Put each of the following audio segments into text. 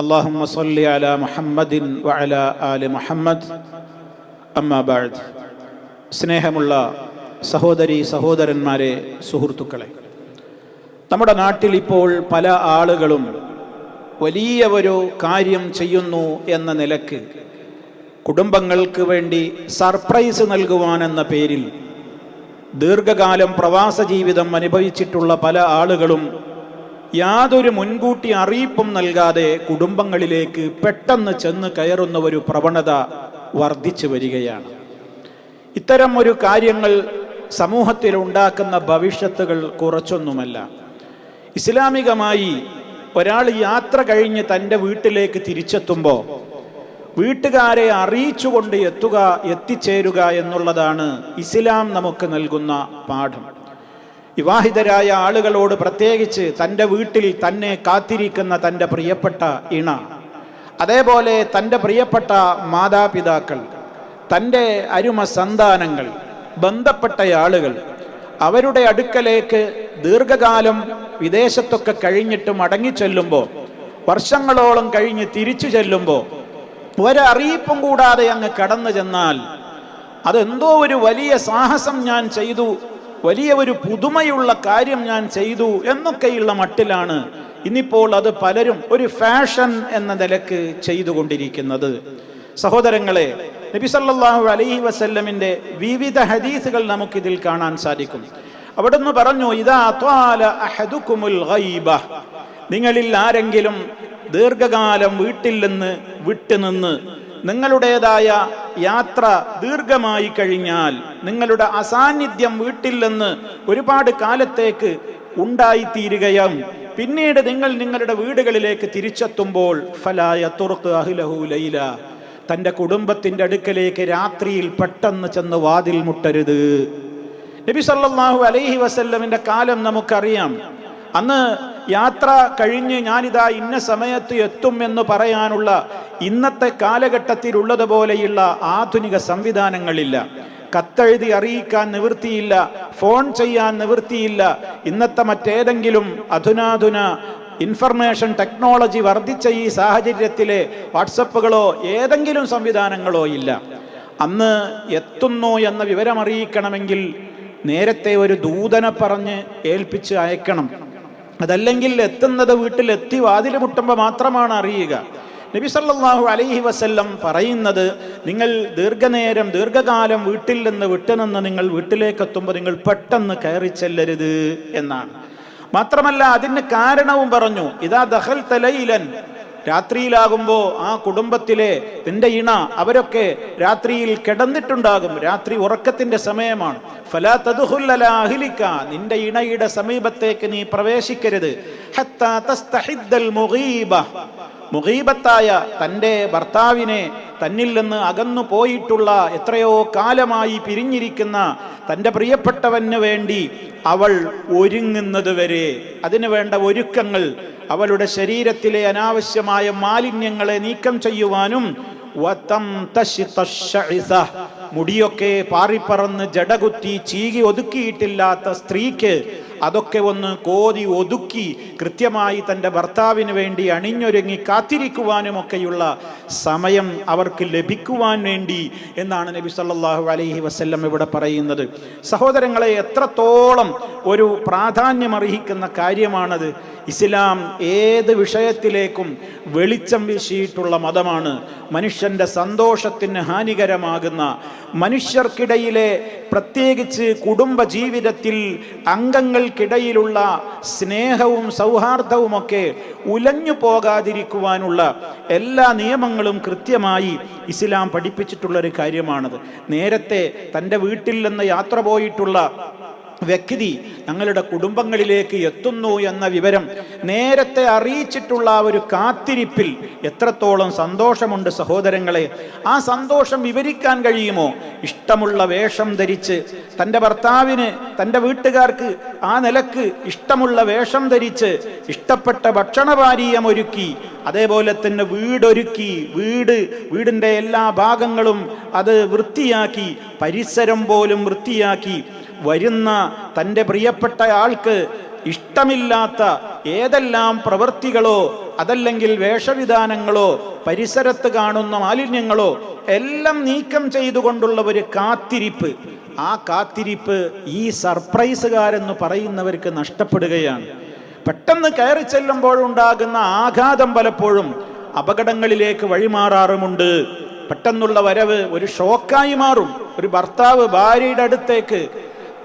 اللهم صل على محمد وعلى آل محمد أما بعد സ്നേഹമുള്ള സഹോദരി സഹോദരന്മാരെ സുഹൃത്തുക്കളെ നമ്മുടെ നാട്ടിൽ ഇപ്പോൾ പല ആളുകളും വലിയ ഒരു കാര്യം ചെയ്യുന്നു എന്ന നിലക്ക് കുടുംബങ്ങൾക്ക് വേണ്ടി സർപ്രൈസ് നൽകുവാനെന്ന പേരിൽ ദീർഘകാലം പ്രവാസ ജീവിതം അനുഭവിച്ചിട്ടുള്ള പല ആളുകളും യാതൊരു മുൻകൂട്ടി അറിയിപ്പും നൽകാതെ കുടുംബങ്ങളിലേക്ക് പെട്ടെന്ന് ചെന്ന് കയറുന്ന ഒരു പ്രവണത വർദ്ധിച്ചു വരികയാണ്. ഇത്തരം ഒരു കാര്യങ്ങൾ സമൂഹത്തിൽ ഉണ്ടാക്കുന്ന ഭവിഷ്യത്തുകൾ കുറച്ചൊന്നുമല്ല. ഇസ്ലാമികമായി ഒരാൾ യാത്ര കഴിഞ്ഞ് തന്റെ വീട്ടിലേക്ക് തിരിച്ചെത്തുമ്പോൾ വീട്ടുകാരെ അറിയിച്ചുകൊണ്ട് എത്തുക എത്തിച്ചേരുക എന്നുള്ളതാണ് ഇസ്ലാം നമുക്ക് നൽകുന്ന പാഠം. വിവാഹിതരായ ആളുകളോട് പ്രത്യേകിച്ച് തന്റെ വീട്ടിൽ തന്നെ കാത്തിരിക്കുന്ന തന്റെ പ്രിയപ്പെട്ട ഇണ. അതേപോലെ തന്റെ പ്രിയപ്പെട്ട മാതാപിതാക്കൾ തന്റെ അരുമ സന്താനങ്ങൾ ബന്ധപ്പെട്ട ആളുകൾ അവരുടെ അടുക്കലേക്ക് ദീർഘകാലം വിദേശത്തൊക്കെ കഴിഞ്ഞിട്ട് മടങ്ങിച്ചെല്ലുമ്പോൾ വർഷങ്ങളോളം കഴിഞ്ഞ് തിരിച്ചു ചെല്ലുമ്പോൾ ഒരറിയിപ്പും കൂടാതെ അങ്ങ് കടന്നു ചെന്നാൽ അതെന്തോ ഒരു വലിയ സാഹസം ഞാൻ ചെയ്തു വലിയ ഒരു പുതുമയുള്ള കാര്യം ഞാൻ ചെയ്തു എന്നൊക്കെയുള്ള മട്ടിലാണ് ഇന്നിപ്പോൾ അത് പലരും ഒരു ഫാഷൻ എന്ന നിലയ്ക്ക് ചെയ്തുകൊണ്ടിരിക്കുന്നത്. സഹോദരങ്ങളെ നബി സല്ലാഹു അലൈഹി വസല്ലമിന്റെ വിവിധ ഹദീസുകൾ നമുക്കിതിൽ കാണാൻ സാധിക്കും. അവിടുന്ന് പറഞ്ഞു ഇതാ നിങ്ങളിൽ ആരെങ്കിലും ദീർഘകാലം വീട്ടിൽ നിന്ന് വിട്ടുനിന്ന് നിങ്ങളുടേതായ യാത്ര ദീർഘമായി കഴിഞ്ഞാൽ നിങ്ങളുടെ അസാന്നിധ്യം വീട്ടിൽ നിന്ന് ഒരുപാട് കാലത്തേക്ക് ഉണ്ടായിത്തീരുകയും പിന്നീട് നിങ്ങൾ നിങ്ങളുടെ വീടുകളിലേക്ക് തിരിച്ചെത്തുമ്പോൾ ഫലായ തുറക്ക് അഹിലഹു ലൈല തന്റെ കുടുംബത്തിന്റെ അടുക്കലേക്ക് രാത്രിയിൽ പെട്ടെന്ന് ചെന്ന് വാതിൽ മുട്ടരുത്. നബി സല്ലല്ലാഹു അലൈഹി വസല്ലമിന്റെ കാലം നമുക്കറിയാം. അന്ന് യാത്ര കഴിഞ്ഞ് ഞാനിതാ ഇന്ന സമയത്ത് എത്തും എന്ന് പറയാനുള്ള ഇന്നത്തെ കാലഘട്ടത്തിലുള്ളതുപോലെയുള്ള ആധുനിക സംവിധാനങ്ങളില്ല. കത്തെഴുതി അറിയിക്കാൻ നിവൃത്തിയില്ല ഫോൺ ചെയ്യാൻ നിവൃത്തിയില്ല ഇന്നത്തെ മറ്റേതെങ്കിലും അധുനാധുന ഇൻഫർമേഷൻ ടെക്നോളജി വർദ്ധിച്ച ഈ സാഹചര്യത്തിലെ വാട്സപ്പുകളോ ഏതെങ്കിലും സംവിധാനങ്ങളോ ഇല്ല. അന്ന് എത്തുന്നു എന്ന വിവരം അറിയിക്കണമെങ്കിൽ നേരത്തെ ഒരു ദൂതനെ പറഞ്ഞ് ഏൽപ്പിച്ച് അയക്കണം. അതല്ലെങ്കിൽ എത്തുന്നത് വീട്ടിലെത്തി വാതിൽ മുട്ടുമ്പോൾ മാത്രമാണ് അറിയുക. നബി സല്ലാഹു അലൈഹി വസല്ലം പറയുന്നത് നിങ്ങൾ ദീർഘനേരം ദീർഘകാലം വീട്ടിൽ നിന്ന് വിട്ടുനിന്ന് നിങ്ങൾ വീട്ടിലേക്ക് എത്തുമ്പോൾ നിങ്ങൾ പെട്ടെന്ന് കയറി ചെല്ലരുത് എന്നാണ്. മാത്രമല്ല അതിന് കാരണവും പറഞ്ഞു ഇതാ ദഹൽ തലയിലൻ രാത്രിയിലാകുമ്പോൾ ആ കുടുംബത്തിലെ നിന്റെ ഇണ അവരൊക്കെ രാത്രിയിൽ കിടന്നിട്ടുണ്ടാകും. രാത്രി ഉറക്കത്തിന്റെ സമയമാണ്. ഫലാ അലാ നിന്റെ ഇണയുടെ സമീപത്തേക്ക് നീ പ്രവേശിക്കരുത്. മുഗീബത്തായ തന്റെ ഭർത്താവിനെ തന്നിൽ നിന്ന് അകന്നു പോയിട്ടുള്ള എത്രയോ കാലമായി പിരിഞ്ഞിരിക്കുന്ന തന്റെ പ്രിയപ്പെട്ടവന് വേണ്ടി അവൾ ഒരുങ്ങുന്നത് വരെ അതിനു വേണ്ട ഒരുക്കങ്ങൾ അവളുടെ ശരീരത്തിലെ അനാവശ്യമായ മാലിന്യങ്ങളെ നീക്കം ചെയ്യുവാനും മുടിയൊക്കെ പാറിപ്പറന്ന് ജടകുത്തി ചീകി ഒതുക്കിയിട്ടില്ലാത്ത സ്ത്രീക്ക് അതൊക്കെ ഒന്ന് കോതി ഒതുക്കി കൃത്യമായി തന്റെ ഭർത്താവിന് വേണ്ടി അണിഞ്ഞൊരുങ്ങി കാത്തിരിക്കുവാനുമൊക്കെയുള്ള സമയം അവർക്ക് ലഭിക്കുവാൻ വേണ്ടി എന്നാണ് നബി സല്ലാഹു അലൈഹി വസ്ല്ലം ഇവിടെ പറയുന്നത്. സഹോദരങ്ങളെ എത്രത്തോളം ഒരു പ്രാധാന്യമർഹിക്കുന്ന കാര്യമാണത്. ഇസ്ലാം ഏത് വിഷയത്തിലേക്കും വെളിച്ചം വീശിയിട്ടുള്ള മതമാണ്. മനുഷ്യന്റെ സന്തോഷത്തിന് ഹാനികരമാകുന്ന മനുഷ്യർക്കിടയിലെ പ്രത്യേകിച്ച് കുടുംബ ജീവിതത്തിൽ അംഗങ്ങൾക്കിടയിലുള്ള സ്നേഹവും സൗഹാർദ്ദവുമൊക്കെ ഉലഞ്ഞു പോകാതിരിക്കുവാനുള്ള എല്ലാ നിയമങ്ങളും കൃത്യമായി ഇസ്ലാം പഠിപ്പിച്ചിട്ടുള്ളൊരു കാര്യമാണത്. നേരത്തെ തന്റെ വീട്ടിൽ നിന്ന് യാത്ര പോയിട്ടുള്ള വ്യക്തി ഞങ്ങളുടെ കുടുംബങ്ങളിലേക്ക് എത്തുന്നു എന്ന വിവരം നേരത്തെ അറിയിച്ചിട്ടുള്ള ഒരു കാത്തിരിപ്പിൽ എത്രത്തോളം സന്തോഷമുണ്ട് സഹോദരങ്ങളെ. ആ സന്തോഷം വിവരിക്കാൻ കഴിയുമോ? ഇഷ്ടമുള്ള വേഷം ധരിച്ച് തന്റെ ഭർത്താവിന് തന്റെ വീട്ടുകാർക്ക് ആ നിലയ്ക്ക് ഇഷ്ടമുള്ള വേഷം ധരിച്ച് ഇഷ്ടപ്പെട്ട ഭക്ഷണപാരീയം ഒരുക്കി അതേപോലെ തന്നെ വീടൊരുക്കി വീട് വീടിന്റെ എല്ലാ ഭാഗങ്ങളും അത് വൃത്തിയാക്കി പരിസരം പോലും വൃത്തിയാക്കി വരുന്ന തന്റെ പ്രിയപ്പെട്ട ആൾക്ക് ഇഷ്ടമില്ലാത്ത ഏതെല്ലാം പ്രവൃത്തികളോ അതല്ലെങ്കിൽ വേഷവിധാനങ്ങളോ പരിസരത്ത് കാണുന്ന മാലിന്യങ്ങളോ എല്ലാം നീക്കം ചെയ്തുകൊണ്ടുള്ള ഒരു കാത്തിരിപ്പ്. ആ കാത്തിരിപ്പ് ഈ സർപ്രൈസുകാരെന്ന് പറയുന്നവർക്ക് നഷ്ടപ്പെടുകയാണ്. പെട്ടെന്ന് കയറി ചെല്ലുമ്പോഴുണ്ടാകുന്ന ആഘാതം പലപ്പോഴും അപകടങ്ങളിലേക്ക് വഴിമാറാറുമുണ്ട്. പെട്ടെന്നുള്ള വരവ് ഒരു ഷോക്കായി മാറും. ഒരു ഭർത്താവ് ഭാര്യയുടെ അടുത്തേക്ക്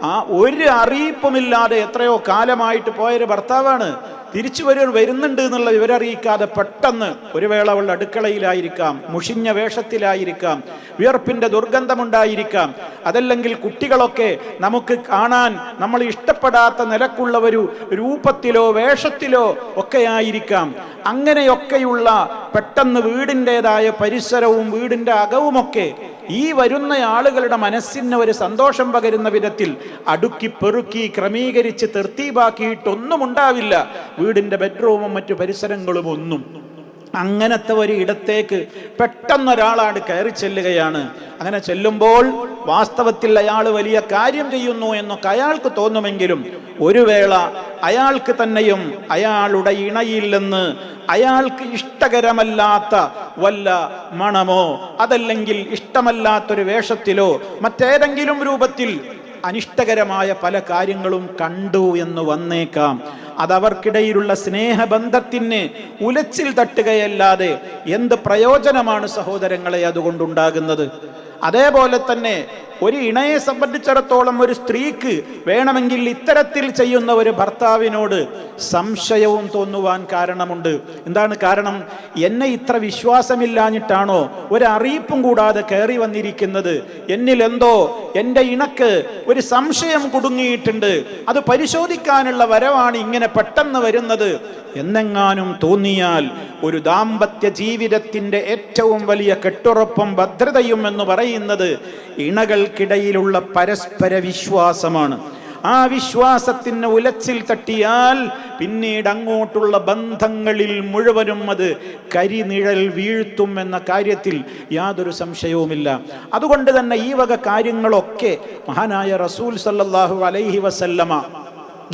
ആ ഒരു അറിയിപ്പുമില്ലാതെ എത്രയോ കാലമായിട്ട് പോയൊരു ഭർത്താവാണ്. തിരിച്ചു വരും വരുന്നുണ്ട് എന്നുള്ള വിവരം അറിയിക്കാതെ പെട്ടെന്ന് ഒരു വേള അവളുടെ അടുക്കളയിലായിരിക്കാം മുഷിഞ്ഞ വേഷത്തിലായിരിക്കാം വിയർപ്പിന്റെ ദുർഗന്ധമുണ്ടായിരിക്കാം. അതല്ലെങ്കിൽ കുട്ടികളൊക്കെ നമുക്ക് കാണാൻ നമ്മൾ ഇഷ്ടപ്പെടാത്ത നിലക്കുള്ള ഒരു രൂപത്തിലോ വേഷത്തിലോ ഒക്കെ ആയിരിക്കാം. അങ്ങനെയൊക്കെയുള്ള പെട്ടെന്ന് വീടിന്റെതായ പരിസരവും വീടിന്റെ അകവുമൊക്കെ ഈ വരുന്ന ആളുകളുടെ മനസ്സിന് ഒരു സന്തോഷം പകരുന്ന വിധത്തിൽ അടുക്കി പെറുക്കി ക്രമീകരിച്ച് തെർത്തീപാക്കിയിട്ടൊന്നും ഉണ്ടാവില്ല. വീടിന്റെ ബെഡ്റൂമും മറ്റു പരിസരങ്ങളും ഒന്നും. അങ്ങനത്തെ ഒരു ഇടത്തേക്ക് പെട്ടെന്നൊരാളാണ് കയറി ചെല്ലുകയാണ്. അങ്ങനെ ചെല്ലുമ്പോൾ വാസ്തവത്തിൽ അയാൾ വലിയ കാര്യം ചെയ്യുന്നു എന്നൊക്കെ അയാൾക്ക് തോന്നുമെങ്കിലും ഒരു വേള അയാൾക്ക് തന്നെയും അയാളുടെ ഇണയിൽ നിന്ന് അയാൾക്ക് ഇഷ്ടകരമല്ലാത്ത വല്ല മണമോ അതല്ലെങ്കിൽ ഇഷ്ടമല്ലാത്തൊരു വേഷത്തിലോ മറ്റേതെങ്കിലും രൂപത്തിൽ അനിഷ്ടകരമായ പല കാര്യങ്ങളും കണ്ടു എന്ന് വന്നേക്കാം. അതവർക്കിടയിലുള്ള സ്നേഹബന്ധത്തിന് ഉലച്ചിൽ തട്ടുകയല്ലാതെ എന്ത് പ്രയോജനമാണ് സഹോദരങ്ങളെ അതുകൊണ്ടുണ്ടാകുന്നത്? അതേപോലെ തന്നെ ഒരു ഇണയെ സംബന്ധിച്ചിടത്തോളം ഒരു സ്ത്രീക്ക് വേണമെങ്കിൽ ഇത്തരത്തിൽ ചെയ്യുന്ന ഒരു ഭർത്താവിനോട് സംശയവും തോന്നുവാൻ കാരണമുണ്ട്. എന്താണ് കാരണം? എന്നെ ഇത്ര വിശ്വാസമില്ലാഞ്ഞിട്ടാണോ ഒരറിയിപ്പും കൂടാതെ കയറി വന്നിരിക്കുന്നത്? എന്നിൽ എന്തോ എന്റെ ഇണക്ക് ഒരു സംശയം കുടുങ്ങിയിട്ടുണ്ട്. അത് പരിശോധിക്കാനുള്ള വരവാണ് ഇങ്ങനെ പെട്ടെന്ന് വരുന്നത്. എന്നെങ്ങാനും തോന്നിയാൽ ഒരു ദാമ്പത്യ ജീവിതത്തിന്റെ ഏറ്റവും വലിയ കെട്ടുറപ്പും ഭദ്രതയും എന്ന് പറയുന്നത് ഇണകൾക്കിടയിലുള്ള പരസ്പര വിശ്വാസമാണ്. ആ വിശ്വാസത്തിന് ഉലച്ചിൽ തട്ടിയാൽ പിന്നീട് അങ്ങോട്ടുള്ള ബന്ധങ്ങളിൽ മുഴുവനും അത് കരിനിഴൽ വീഴ്ത്തും എന്ന കാര്യത്തിൽ യാതൊരു സംശയവുമില്ല. അതുകൊണ്ട് തന്നെ ഈ വക കാര്യങ്ങളൊക്കെ മഹാനായ റസൂൽ സല്ലാഹു അലൈഹി വസല്ലമ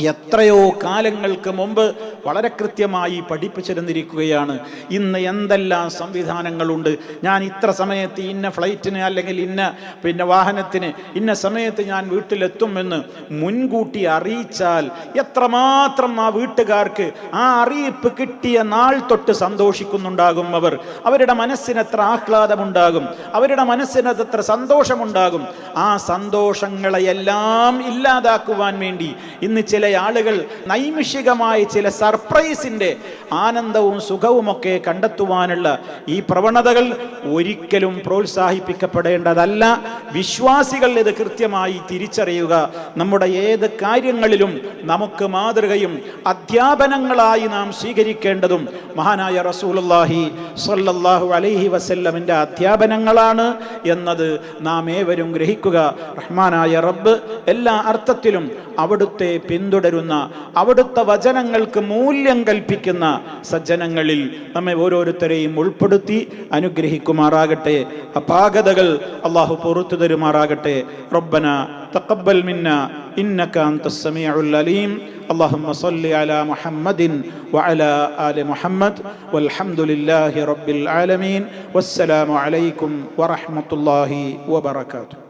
എത്രയോ കാലങ്ങൾക്ക് മുമ്പ് വളരെ കൃത്യമായി പഠിപ്പിച്ചിരുന്നിരിക്കുകയാണ്. ഇന്ന് എന്തെല്ലാം സംവിധാനങ്ങളുണ്ട്? ഞാൻ ഇത്ര സമയത്ത് ഇന്ന ഫ്ലൈറ്റിന് അല്ലെങ്കിൽ ഇന്ന പിന്നെ വാഹനത്തിന് ഇന്ന സമയത്ത് ഞാൻ വീട്ടിലെത്തുമെന്ന് മുൻകൂട്ടി അറിയിച്ചാൽ എത്രമാത്രം ആ വീട്ടുകാർക്ക് ആ അറിയിപ്പ് കിട്ടിയ നാൾ തൊട്ട് സന്തോഷിക്കുന്നുണ്ടാകും അവർ. അവരുടെ മനസ്സിന് എത്ര ആഹ്ലാദമുണ്ടാകും. അവരുടെ മനസ്സിന് എത്ര സന്തോഷമുണ്ടാകും. ആ സന്തോഷങ്ങളെയെല്ലാം ഇല്ലാതാക്കുവാൻ വേണ്ടി ഇന്ന് ചില ആളുകൾ നൈമിഷികമായി ചില സർപ്രൈസിന്റെ ആനന്ദവും സുഖവുമൊക്കെ കണ്ടെത്തുവാനുള്ള ഈ പ്രവണതകൾ ഒരിക്കലും പ്രോത്സാഹിപ്പിക്കപ്പെടേണ്ടതല്ല. വിശ്വാസികൾ ഇത് കൃത്യമായി തിരിച്ചറിയുക. നമ്മുടെ ഏത് കാര്യങ്ങളിലും നമുക്ക് മാതൃകയും അധ്യാപനങ്ങളായി നാം സ്വീകരിക്കേണ്ടതും മഹാനായ റസൂലുള്ളാഹി സ്വല്ലല്ലാഹു അലൈഹി വസല്ലമിന്റെ അധ്യാപനങ്ങളാണ് എന്നത് നാം ഏവരും ഗ്രഹിക്കുക. റഹ്മാനായ റബ്ബ് എല്ലാ അർത്ഥത്തിലും അവിടുത്തെ പിന്തുടരുന്ന അവിടുത്തെ വചനങ്ങൾക്ക് മൂല്യം കൽപ്പിക്കുന്ന സജ്ജനങ്ങളിൽ നമ്മെ ഓരോരുത്തരെയും ഉൾപ്പെടുത്തി അനുഗ്രഹിക്കുമാറാകട്ടെ അപാകതകൾ അള്ളാഹു പുറത്തു തരുമാറാകട്ടെ റബ്ബന തഖബ്ബൽ മിന്ന إنك أنت السميع العليم اللهم صل على محمد وعلى آل محمد والحمد لله رب العالمين والسلام عليكم ورحمة الله وبركاته